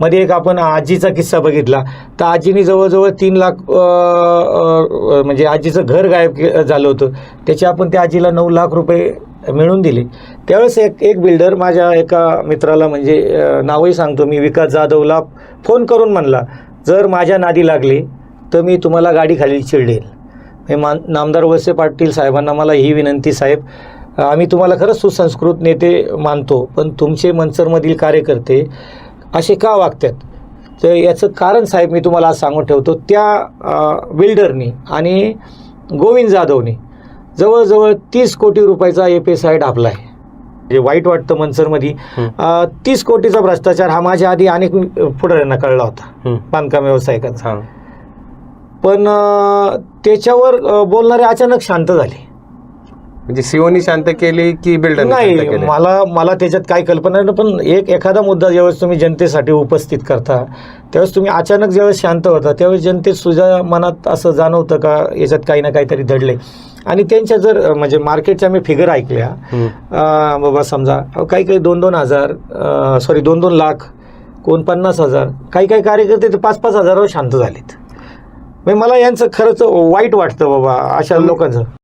मध्ये एक आपण आजीचा किस्सा बघितला. तर आजीने जवळजवळ तीन लाख म्हणजे आजीचं घर गायब झालं होतं. त्याचे आपण त्या आजीला नऊ लाख रुपये मिळवून दिले. त्यावेळेस एक एक बिल्डर माझ्या एका मित्राला म्हणजे नावही सांगतो. मी विकास जाधवला फोन करून म्हणला जर माझ्या नादी लागली तर मी तुम्हाला गाडी खाली चिरडेल. मी मान नामदार वळसे पाटील साहेबांना मला ही विनंती साहेब आम्ही तुम्हाला खरंच सुसंस्कृत नेते मानतो पण तुमचे मंचरमधील कार्यकर्ते असे का वागतात? तर याचं कारण साहेब मी तुम्हाला आज सांगून ठेवतो. त्या बिल्डरनी आणि गोविंद जाधवने जवळजवळ तीस कोटी रुपयाचा ए पी एस आय डापला आहे जे वाईट वाटतं मनसरमध्ये. तीस कोटीचा भ्रष्टाचार हा माझ्या आधी अनेक पुढाऱ्यांना कळला होता. बांधकाम व्यावसायिकांचा. पण त्याच्यावर बोलणारे अचानक शांत झाले. म्हणजे सीओनी शांत केली की बिल्डर नाही मला मला त्याच्यात काय कल्पना नाही पण एक एखादा मुद्दा ज्यावेळेस तुम्ही जनतेसाठी उपस्थित करता त्यावेळेस तुम्ही अचानक ज्यावेळेस शांत होता त्यावेळेस जनतेत सुद्धा मनात असं जाणवतं का याच्यात काही ना काहीतरी दडले आणि त्यांच्या जर म्हणजे मार्केटच्या मी फिगर ऐकल्या बाबा समजा काही काही दोन दोन हजार सॉरी दोन दोन लाख कोण पन्नास हजार काही काही कार्यकर्ते ते पाच पाच हजारावर शांत झालेत. म्हणजे मला यांचं खरंच वाईट वाटतं बाबा अशा लोकांचं.